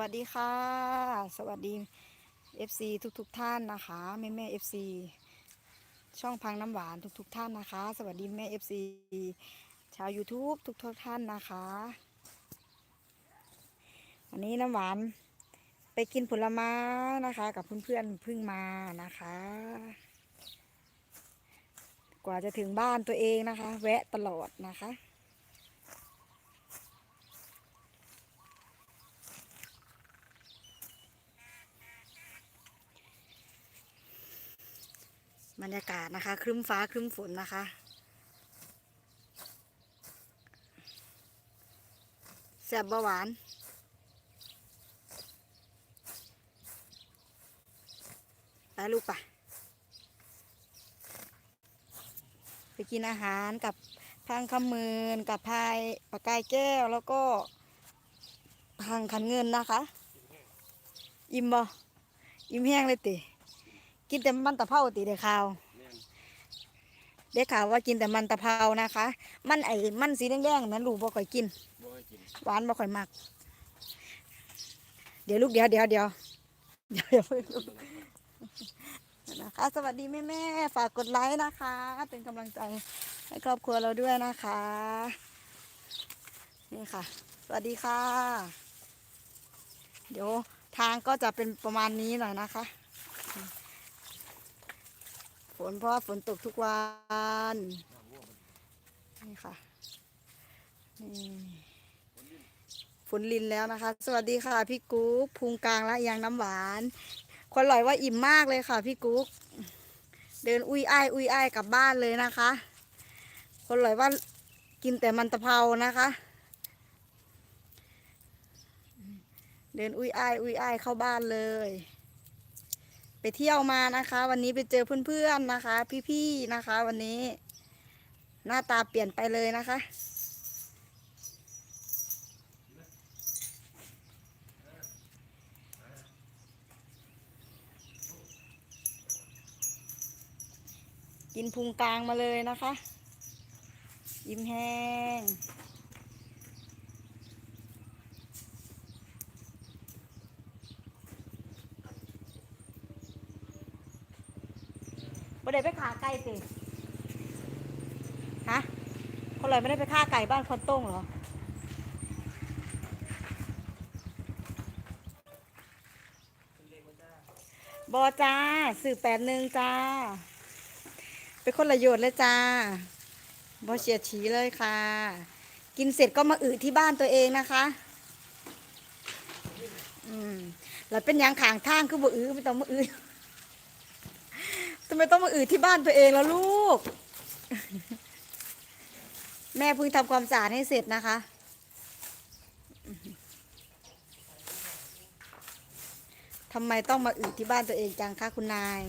วัสดีค่ะ สวัสดี FC ทุกๆทท่านนะคะแม่แม่ FC ช่องพังน้ำหวานทุกๆทท่านนะคะ สวัสดีแม่ FC ชาว YouTube ทุกๆท่านนะคะวันนี้น้ำหวานไปกินผลไม้นะคะ กับเพื่อนๆเพิ่งมานะคะ กว่าจะถึงบ้านตัวเองนะคะ แวะตลอดนะคะ บรรยากาศนะคะ ครึ้มฟ้าครึ้มฝนนะคะแซ่บเบาหวาน ไปลูกปะไปกินอาหารกับพังคำมืนกับพายปากกายแก้วแล้วก็พังขันเงินนะคะ อิ่มบ่อิ่มแห้งเลยติ กินแต่มันตะเภาติเด็กข่าว เด็กข่าวว่ากินแต่มันตะเภานะคะ มันไอ้มันสีแดงๆนั้นลูกบ่ค่อยกินบ่ให้กินหวานบ่ค่อยมัก เดี๋ยวลูกเดี๋ยวเดี๋ยวเดี๋ยวเดี๋ยวอย่าเพิ่งลูกนะคะสวัสดีแม่แม่ๆฝากกดไลค์นะคะ เป็นกำลังใจให้ครอบครัวเราด้วยนะคะ นี่ค่ะ สวัสดีค่ะ เดี๋ยวทางก็จะเป็นประมาณนี้หน่อยนะคะ ฝนเพราะว่าฝนตกทุกวันนี่ค่ะนี่ฝนลินแล้วนะคะ สวัสดีค่ะพี่กุ๊กพุงกลางและยางน้ำหวาน คนลอยว่าอิ่มมากเลยค่ะ พี่กุ๊กเดินอุ้ยอ้ายอุ้ยอ้ายกลับบ้านเลยนะคะ คนลอยว่ากินแต่มันตะเภานะคะ เดินอุ้ยอ้ายอุ้ยอ้ายเข้าบ้านเลย ไปเที่ยวมานะคะ วันนี้ไปเจอเพื่อนๆนะคะ พี่ๆนะคะ วันนี้ หน้าตาเปลี่ยนไปเลยนะคะ กินพุงกลางมาเลยนะคะ ยิ้มแห้ง ไม่ได้ไปฆ่าไก่สิฮะคนลอยไม่ได้ไปฆ่าไก่บ้านคนต้งเหรอ บอจ้าสื่อแปดหนึ่งจ้า เป็นคนละโยชน์เลยจ้า บอเฉียดฉีเลยค่ะ กินเสร็จก็มาอึที่บ้านตัวเองนะคะ อืมแล้วเป็นยังขางทางคือบ่อื้อไม่ต้องมาอื้อ ทำไมต้องมาอืดที่บ้านตัวเองแล้วลูก แม่เพิ่งทำความสะอาดให้เสร็จนะคะ ทำไมต้องมาอืดที่บ้านตัวเองจังคะคุณนาย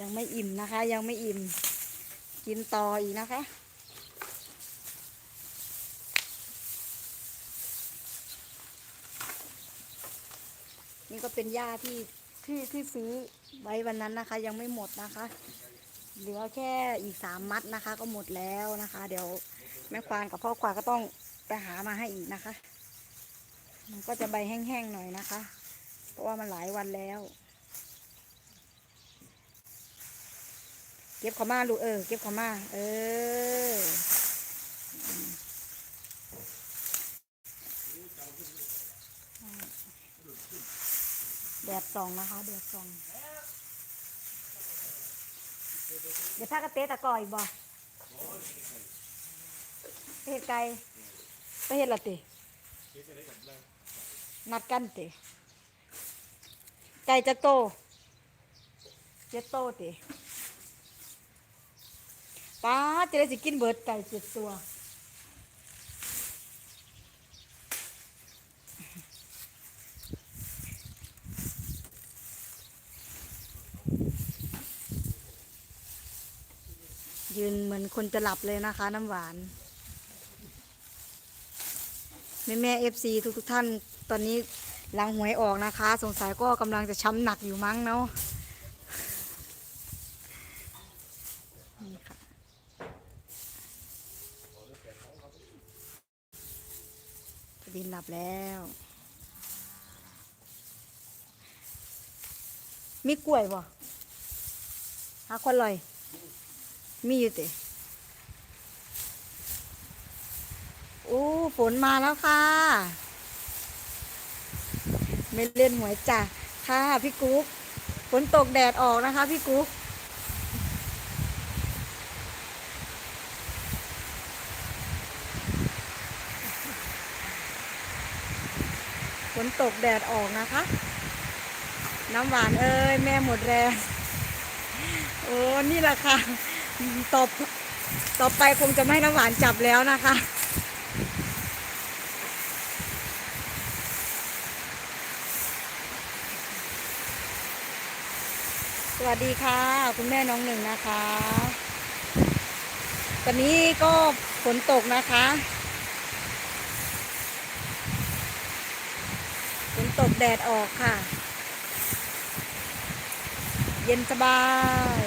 ยังไม่อิ่มนะคะ ยังไม่อิ่ม กินต่ออีกนะคะ นี่ก็เป็นหญ้าที่ที่ที่ซื้อไว้วันนั้นนะคะ ยังไม่หมดนะคะเหลือแค่อีกสามมัดนะคะ ก็หมดแล้วนะคะ เดี๋ยวแม่ควานกับพ่อควานก็ต้องไปหามาให้อีกนะคะ มันก็จะใบแห้งๆหน่อยนะคะ เพราะว่ามันหลายวันแล้ว ก็บเขามาลูกเออ เก็บเขามา เออ แดดส่องนะคะ แดดส่อง เดี๋ยวพากระเตะตะกออีกบ่ไปเห็ดไก่ไปเห็ดละตินัดกันติไก่จะโตจ็ดโตติ ป้าจะได้สิกินเบิดไก่เจ็ดตัว ยืนเหมือนคนจะหลับเลยนะคะ น้ำหวาน แม่แม่เอฟซีทุกทุกท่านตอนนี้หลังหวยออกนะคะ สงสัยก็กำลังจะช้ำหนักอยู่มั้งเนาะนี่ค่ะินหลับแล้ว มีกล้วยบ่หาคนลอย มีอยู่ติโอ้ฝนมาแล้วค่ะ ไม่เล่นหวยจ้ะค่ะพี่กุ๊กฝนตกแดดออกนะคะพี่กุ๊ก นตกแดดออกนะคะ น้ำหวานเอ้ยแม่หมดแรงโอ้นี่แหละค่ะต่อต่อไปคงจะไม่น้ำหวานจับแล้วนะคะสวัสดีค่ะ คุณแม่น้องหนึ่งนะคะ ตอนนี้ก็ฝนตกนะคะ นตกแดดออกค่ะ เย็นสบาย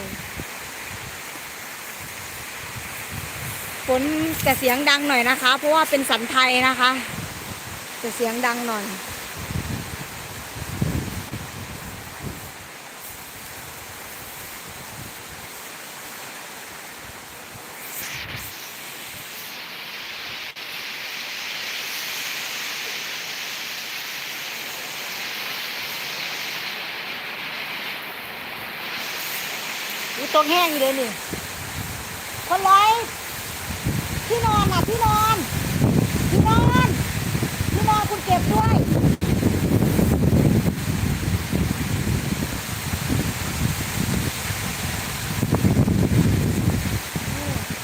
ฝนจะเสียงดังหน่อยนะคะ เพราะว่าเป็นสันไทยนะคะ จะเสียงดังหน่อย ตรงแห้งอยู่เลยนี่ คนไรที่นอนอะที่นอนที่นอนที่นอนคุณเก็บด้วย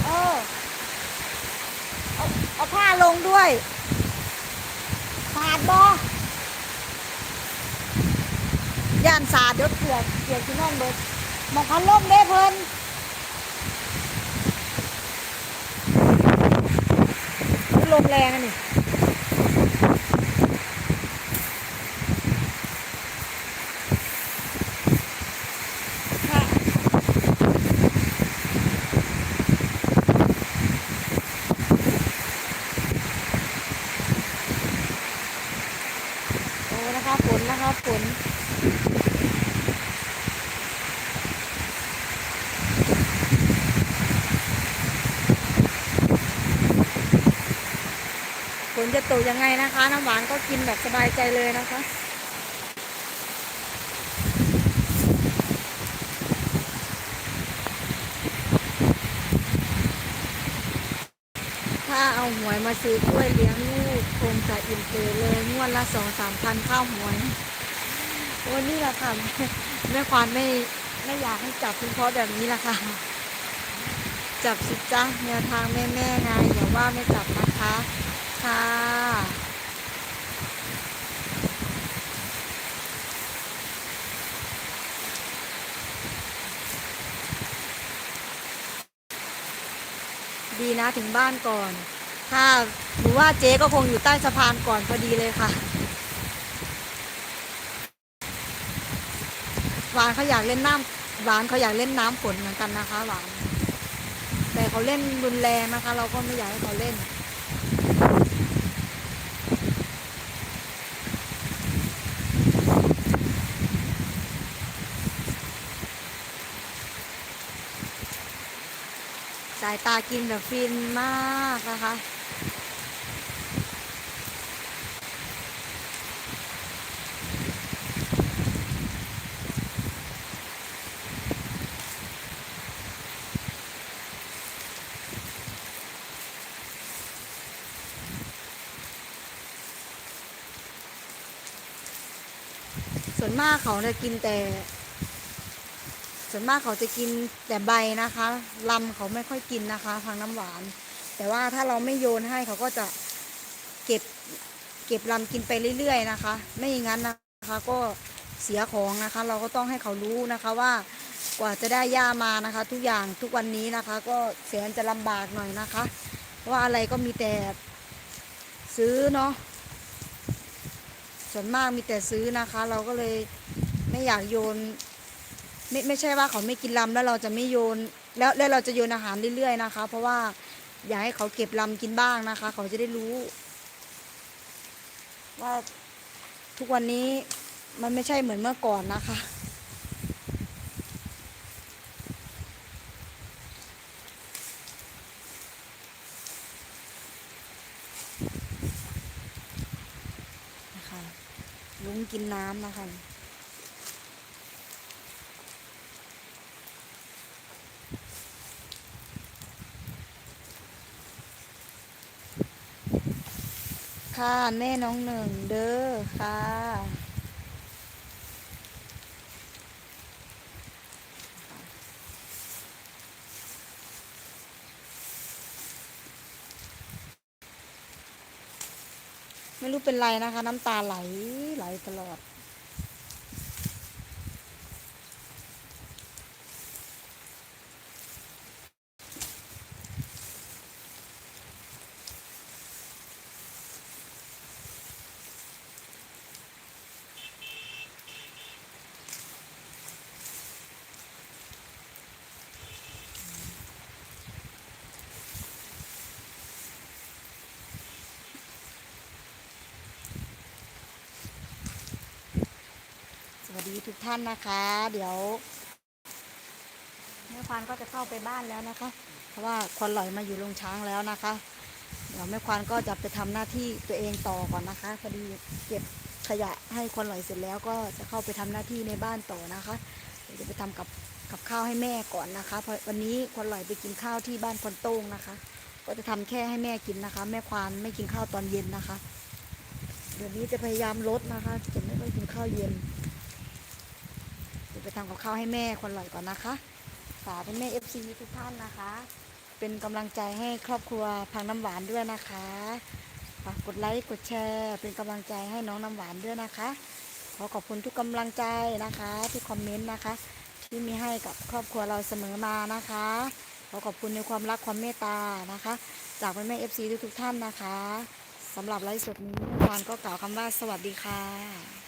เออเอาเอาผ้าลงด้วยสาดบอย่านสาดเดี๋ยวเปียกเปียกที่นอนเบิด มองพันลมเด้เพิ่นลมแรงอันนี่ค่ะโอ้นะคะฝนนะคะฝน ฝนจะตกยังไงนะคะ น้ำหวานก็กินแบบสบายใจเลยนะคะถ้าเอาหวยมาซื้อกล้วยเลี้ยงลูกคงจะอิ่มเตยเลยงวดละสองสามพันข้าวหวยโอ้นี่แหละค่ะแม่ควานไม่ไม่อยากให้จับเเพราะแบบนี้แหละค่ะ จับสิจ้าแนวทางแม่แม่ไงอย่าว่าไม่จับนะคะ ค่ะ ดีนะถึงบ้านก่อน ถ้าหรือว่าเจ๊ก็คงอยู่ใต้สะพานก่อนพอดีเลยค่ะหวานเขาอยากเล่นน้ำหวานเขาอยากเล่นน้ำฝนเหมือนกันนะคะหวาน แต่เขาเล่นรุนแรงนะคะ เราก็ไม่อยากให้เขาเล่นายตากินแบบฟินมากนะคะ ส่วนมากเขาจะกินแต่ ส่วนมากเขาจะกินแต่ใบนะคะลำเขาไม่ค่อยกินนะคะทางน้ำหวาน แต่ว่าถ้าเราไม่โยนให้เขาก็จะเก็บเก็บลำกินไปเรื่อย ๆ นะคะ ไม่อย่างนั้นนะคะก็เสียของนะคะ เราก็ต้องให้เขารู้นะคะว่ากว่าจะได้หญ้ามานะคะ ทุกอย่างทุกวันนี้นะคะ ก็แสนจะลำบากหน่อยนะคะเพราะว่าอะไรก็มีแต่ซื้อเนาะส่วนมากมีแต่ซื้อนะคะ เราก็เลยไม่อยากโยน ไม่ไม่ใช่ว่าเขาไม่กินลำแล้วเราจะไม่โยน แล้วแล้วเราจะโยนอาหารเรื่อยๆนะคะ เพราะว่าอยากให้เขาเก็บลำกินบ้างนะคะ เขาจะได้รู้ ว่าทุกวันนี้มันไม่ใช่เหมือนเมื่อก่อนนะคะ นะคะ ลุงกินน้ำนะคะ ค่ะ แม่น้องหนึ่งเด้อค่ะไม่รู้เป็นไรนะคะ น้ำตาไหลไหลตลอด ทุกท่านนะคะ เดี๋ยวแม่ควานก็จะเข้าไปบ้านแล้วนะคะ เพราะว่าควันลอยมาอยู่โรงช้างแล้วนะคะ เดี๋ยวแม่ควานก็จะไปทำหน้าที่ตัวเองต่อก่อนนะคะพอดีเก็บขยะให้ควันลอยเสร็จแล้วก็จะเข้าไปทำหน้าที่ในบ้านต่อนะคะเดี๋ยวจะไปทำกับกับข้าวให้แม่ก่อนนะคะเพราะวันนี้ควันลอยไปกินข้าวที่บ้านควันโต้งนะคะ ก็จะทำแค่ให้แม่กินนะคะ แม่ควานไม่กินข้าวตอนเย็นนะคะ เดี๋ยวนี้จะพยายามลดนะคะจะไม่ค่อยกินข้าวเย็น ไปทำกับข้าวให้แม่คนหล่อยก่อนนะคะ ฝากเป็นแม่เอฟซีทุกท่านนะคะ เป็นกำลังใจให้ครอบครัวพังน้ำหวานด้วยนะคะฝากกดไลค์กดแชร์ เป็นกำลังใจให้น้องน้ำหวานด้วยนะคะ ขอขอบคุณทุกกำลังใจนะคะที่คอมเมนต์นะคะ ที่มีให้กับครอบครัวเราเสมอมานะคะขอขอบคุณในความรักความเมตตานะคะ จากแม่เอฟซีทุกท่านนะคะสำหรับไลฟ์สดนี้วานก็กล่าวคำว่าสวัสดีค่ะ